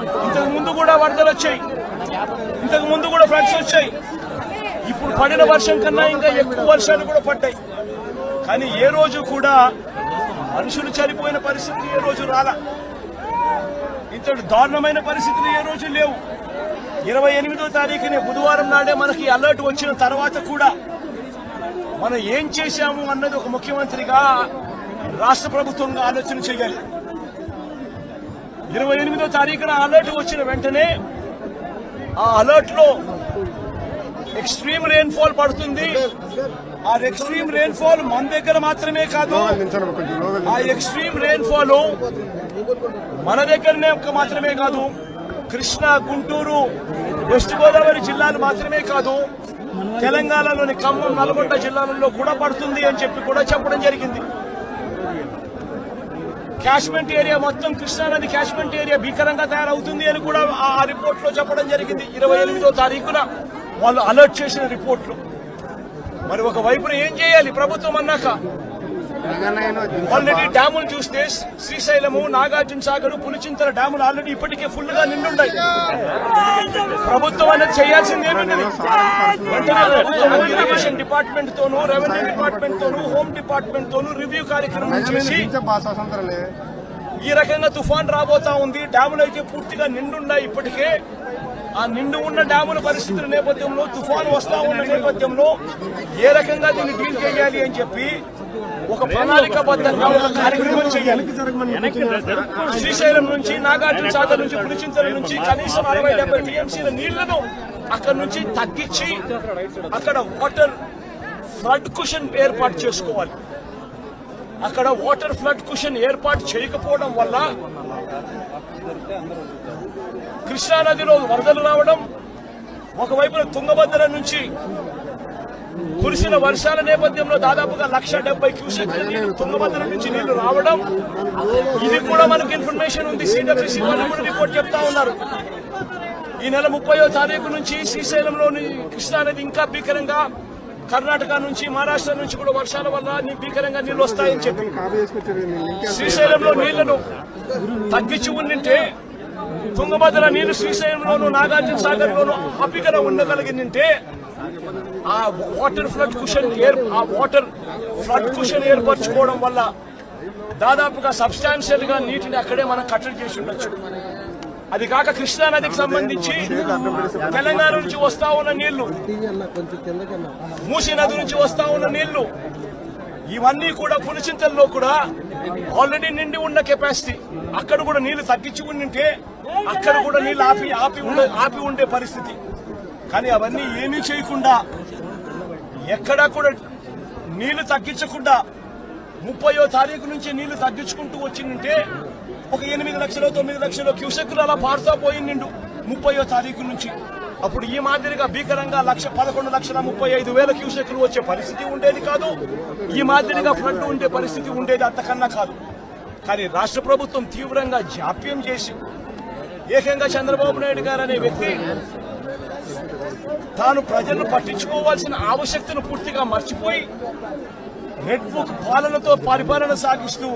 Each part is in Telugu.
ఇంతకు ముందు కూడా వరదలు వచ్చాయి. ఇంతకు ముందు కూడా ఫ్లడ్స్ వచ్చాయి. ఇప్పుడు పడిన వర్షం కన్నా ఇంకా ఎక్కువ వర్షాలు కూడా పడ్డాయి. కానీ ఏ రోజు కూడా మనుషులు చనిపోయిన పరిస్థితి ఏ రోజు రాలా. ఇంతటి దారుణమైన పరిస్థితులు ఏ రోజు లేవు. ఇరవై ఎనిమిదో తారీఖునే బుధవారం నాడే మనకి అలర్ట్ వచ్చిన తర్వాత కూడా మనం ఏం చేశాము అన్నది ఒక ముఖ్యమంత్రిగా రాష్ట్ర ప్రభుత్వంగా ఆలోచన చేయాలి. ఇరవై ఎనిమిదో తారీఖున అలర్ట్ వచ్చిన వెంటనే ఆ అలర్ట్లో ఎక్స్ట్రీమ్ రెయిన్ఫాల్ పడుతుంది. ఆ ఎక్స్ట్రీమ్ రెయిన్ఫాల్ మన దగ్గర మాత్రమే కాదు ఆ ఎక్స్ట్రీమ్ రెయిన్ఫాల్ మన దగ్గరనే మాత్రమే కాదు కృష్ణా గుంటూరు వెస్ట్ గోదావరి జిల్లాలు మాత్రమే కాదు తెలంగాణలోని ఖమ్మం నల్గొండ జిల్లాలలో కూడా పడుతుంది అని చెప్పి కూడా చెప్పడం జరిగింది. క్యాష్మెంట్ ఏరియా మొత్తం కృష్ణానది క్యాష్మెంట్ ఏరియా భీకరంగా తయారవుతుంది అని కూడా ఆ రిపోర్ట్లో చెప్పడం జరిగింది. ఇరవై ఎనిమిదో తారీఖున వాళ్ళు అలర్ట్ చేసిన రిపోర్ట్లు. మరి ఒకవైపున ఏం చేయాలి? ప్రభుత్వం అన్నాక ఆల్రెడీ డ్యాములు చూస్తే శ్రీశైలము నాగార్జున సాగర్ పులిచింతల డ్యాములు ఆల్రెడీ ఇప్పటికే ఫుల్గా నిండున్నాయి. ప్రభుత్వం అనేది చేయాల్సింది ఏమున్నది ప్రభుత్వం ఇరిగేషన్ డిపార్ట్మెంట్ తోను రెవెన్యూ డిపార్ట్మెంట్ తోను హోమ్ డిపార్ట్మెంట్ తోను రివ్యూ కార్యక్రమం చేసి ఈ రకంగా తుఫాన్ రాబోతా ఉంది. డ్యాములు అయితే పూర్తిగా నిండున్నాయి ఇప్పటికే. ఆ నిండు ఉన్న డ్యాముల పరిస్థితుల నేపథ్యంలో తుఫాను వస్తా ఉన్న నేపథ్యంలో ఏ రకంగా దీన్ని డీల్ చేయాలి అని చెప్పి ఒక ప్రణాళికాబద్ధంగా ఒక కార్యక్రమం చేయాలి. శ్రీశైలం నుంచి నాగార్జున సాగర్ నుంచి పులిచింతల నుంచి కనీసం అరవై డెబ్బై టీఎంసీల నీళ్ళను అక్కడ నుంచి తగ్గించి అక్కడ వాటర్ ఫ్లడ్ కుషన్ ఏర్పాటు చేసుకోవాలి. అక్కడ వాటర్ ఫ్లడ్ కుషన్ ఏర్పాటు చేయకపోవడం వల్ల కృష్ణానదిలో వరదలు రావడం ఒకవైపున తుంగభద్ర నుంచి కురిసిన వర్షాల నేపథ్యంలో దాదాపుగా లక్ష డెబ్బై క్యూసెక్ల నీళ్ళు తుంగభద్ర నుంచి నీళ్ళు రావడం. ఇది కూడా మనకు ఇన్ఫర్మేషన్ ఉంది. సిడబ్ల్యూసీ వాళ్ళు కూడా రిపోర్ట్ చెప్తా ఉన్నారు. ఈ నెల ముప్పయో తారీఖు నుంచి శ్రీశైలంలోని కృష్ణానది ఇంకా భీకరంగా కర్ణాటక నుంచి మహారాష్ట్ర నుంచి కూడా వర్షాల వల్ల భీకరంగా నీళ్ళు వస్తాయని చెప్పి. శ్రీశైలంలో నీళ్ళను తగ్గించి ఉండింటే తుంగభద్ర నీళ్ళు శ్రీశైలంలోను నాగార్జున సాగర్ లోను అపికర ఉండగలిగిందంటే ఆ వాటర్ ఫ్లడ్ కుషన్ ఆ వాటర్ ఫ్లడ్ కుషన్ ఏర్పరచుకోవడం వల్ల దాదాపుగా సబ్స్టాన్షియల్గా నీటిని అక్కడే మనం కట్టడి చేసి ఉండొచ్చు. అది కాక కృష్ణా నదికి సంబంధించి తెలంగాణ నుంచి వస్తా ఉన్న నీళ్ళు మూసీ నది నుంచి వస్తా ఉన్న నీళ్ళు ఇవన్నీ కూడా పులిచింతల్లో కూడా ఆల్రెడీ నిండి ఉన్న కెపాసిటీ. అక్కడ కూడా నీళ్ళు తగ్గించి ఉండింటే అక్కడ కూడా నీళ్ళు ఆపి ఆపి ఉండే ఆపి ఉండే పరిస్థితి. కానీ అవన్నీ ఏమీ చేయకుండా ఎక్కడా కూడా నీళ్ళు తగ్గించకుండా ముప్పయో తారీఖు నుంచి నీళ్ళు తగ్గించుకుంటూ వచ్చిందంటే ఒక ఎనిమిది లక్షలు తొమ్మిది లక్షలు క్యూసెక్కులు అలా పారుతా పోయిండు ముప్పయో తారీఖు నుంచి. అప్పుడు ఈ మాదిరిగా భీకరంగా లక్ష పదకొండు లక్షల ముప్పై ఐదు వేల క్యూసెక్లు వచ్చే పరిస్థితి ఉండేది కాదు. ఈ మాదిరిగా ఫ్లడ్ ఉండే పరిస్థితి ఉండేది అంతకన్నా కాదు. కానీ రాష్ట్ర ప్రభుత్వం తీవ్రంగా జాప్యం చేసి ఏకంగా చంద్రబాబు నాయుడు గారు అనే వ్యక్తి తాను ప్రజలను పట్టించుకోవాల్సిన ఆవశ్యకతను పూర్తిగా మర్చిపోయి రెడ్ బుక్ పాలనతో పరిపాలన సాగిస్తూ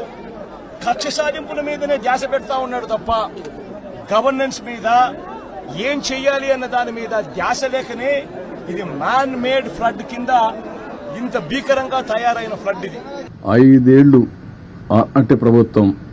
కక్ష సాధింపుల మీదనే ధ్యాస పెడతా ఉన్నాడు తప్ప గవర్నెన్స్ మీద ఏం చెయ్యాలి అన్న దాని మీద ధ్యాస లేకనే ఇది మ్యాన్ మేడ్ ఫ్లడ్ కింద ఇంత భీకరంగా తయారైన ఫ్లడ్ ఇది. ఐదేళ్ళు అంటే ప్రభుత్వం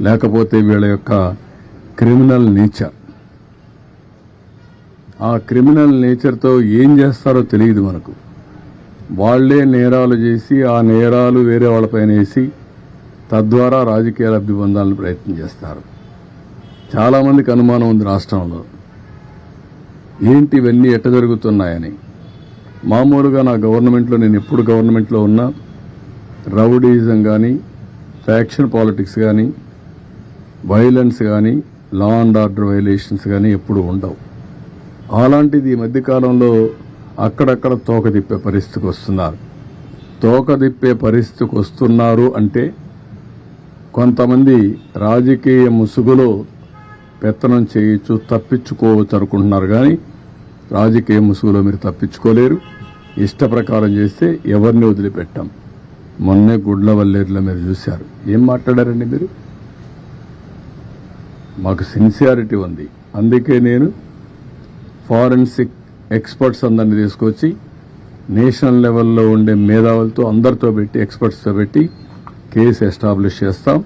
లేకపోతే వీళ్ళ యొక్క క్రిమినల్ నేచర్. ఆ క్రిమినల్ నేచర్తో ఏం చేస్తారో తెలియదు మనకు. వాళ్ళే నేరాలు చేసి ఆ నేరాలు వేరే వాళ్ళపైన వేసి తద్వారా రాజకీయ లబ్ధి పొందాలని ప్రయత్నం చేస్తారు. చాలామందికి అనుమానం ఉంది రాష్ట్రంలో. ఏంటి ఇవన్నీ ఎట్ట జరుగుతున్నాయని? మామూలుగా నా గవర్నమెంట్లో నేను ఎప్పుడు గవర్నమెంట్లో ఉన్నా రౌడీజం కానీ ఫ్యాక్షన్ పాలిటిక్స్ కానీ వైలెన్స్ కానీ లా అండ్ ఆర్డర్ వైలేషన్స్ కానీ ఎప్పుడు ఉండవు. అలాంటిది ఈ మధ్యకాలంలో అక్కడక్కడ తోక తిప్పే పరిస్థితికి వస్తున్నారు. తోక తిప్పే పరిస్థితికి వస్తున్నారు అంటే కొంతమంది రాజకీయ ముసుగులో పెత్తనం చేయొచ్చు తప్పించుకోవచ్చు అనుకుంటున్నారు కానీ రాజకీయ ముసుగులో మీరు తప్పించుకోలేరు. ఇష్ట ప్రకారం చేస్తే ఎవరిని వదిలిపెట్టాం. మొన్నే గుడ్ల వల్లేరులో మీరు చూశారు. ఏం మాట్లాడారండి మీరు? మాకు సిన్సియారిటీ ఉంది. అందుకే నేను ఫారెన్సిక్ ఎక్స్పర్ట్స్ అందరిని తీసుకొచ్చి నేషనల్ లెవెల్లో ఉండే మేధావులతో అందరితో పెట్టి ఎక్స్పర్ట్స్తో పెట్టి కేసు ఎస్టాబ్లిష్ చేస్తాం.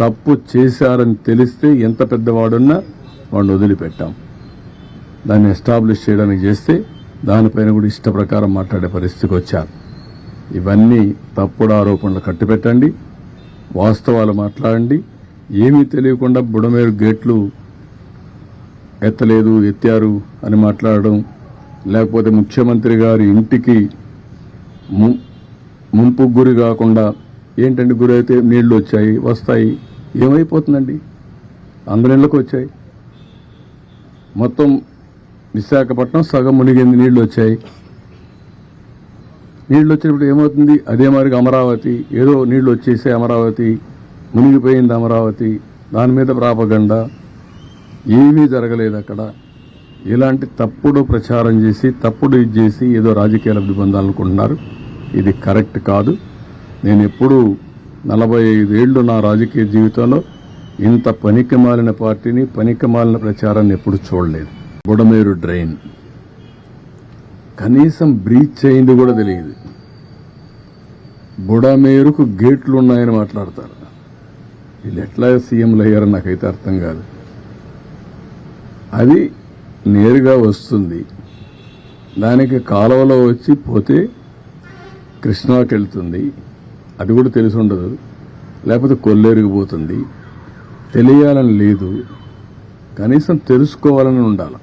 తప్పు చేశారని తెలిస్తే ఎంత పెద్దవాడున్నా వాడిని వదిలిపెట్టాం. దాన్ని ఎస్టాబ్లిష్ చేయడానికి చేస్తే దానిపైన కూడా ఇష్ట ప్రకారం మాట్లాడే పరిస్థితికి వచ్చారు ఇవన్నీ తప్పుడు ఆరోపణలు కట్టిపెట్టండి. వాస్తవాలు మాట్లాడండి. ఏమీ తెలియకుండా బుడమేరు గేట్లు ఎత్తలేదు ఎత్తారు అని మాట్లాడడం లేకపోతే ముఖ్యమంత్రి గారి ఇంటికి ము- ముంపు గురి కాకుండా ఏంటంటే గురి అయితే నీళ్ళు వచ్చాయి వస్తాయి ఏమైపోతుందండి? అందరి ఇళ్ళకి వచ్చాయి. మొత్తం విశాఖపట్నం సగం మునిగింది నీళ్ళు వచ్చాయి. నీళ్ళు వచ్చినప్పుడు ఏమవుతుంది? అదే మరి అమరావతి ఏదో నీళ్ళు వచ్చేసే అమరావతి. మునిగిపోయింది అమరావతి దాని మీద ప్రాపగండ ఏమీ జరగలేదు అక్కడ. ఇలాంటి తప్పుడు ప్రచారం చేసి తప్పుడు ఇది చేసి ఏదో రాజకీయ లబ్ధి పొందాలనుకుంటున్నారు ఇది కరెక్ట్ కాదు. నేను ఎప్పుడూ నలభై ఐదేళ్ళు నా రాజకీయ జీవితంలో ఇంత పనికి మాలిన పార్టీని పనికిమాలిన ప్రచారాన్ని ఎప్పుడు చూడలేదు. బుడమేరు డ్రైన్. కనీసం బ్రీచ్ అయింది కూడా తెలియదు. బుడమేరుకు గేట్లు ఉన్నాయని మాట్లాడతారు. వీళ్ళు ఎట్లా సీఎంలు అయ్యారో నాకైతే అర్థం కాదు. అది నేరుగా వస్తుంది. దానికి కాలువలో వచ్చి పోతే కృష్ణాకి వెళ్తుంది. అది కూడా తెలిసి ఉండదు. లేకపోతే కొల్లేరిగిపోతుంది తెలియాలని లేదు. కనీసం తెలుసుకోవాలని ఉండాలి.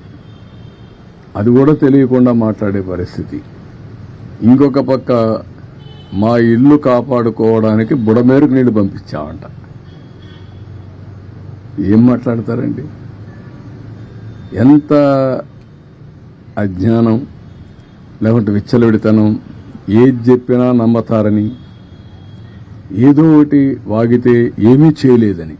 అది కూడా తెలియకుండా మాట్లాడే పరిస్థితి. ఇంకొక పక్క మా ఇల్లు కాపాడుకోవడానికి బుడమేరకు నీళ్ళు పంపించామంట ఏం మాట్లాడతారండి? ఎంత అజ్ఞానం లేకుంటే విచ్చలవిడితనం ఏది చెప్పినా నమ్మతారని ఏదో ఒకటి వాగితే ఏమీ చేయలేదని.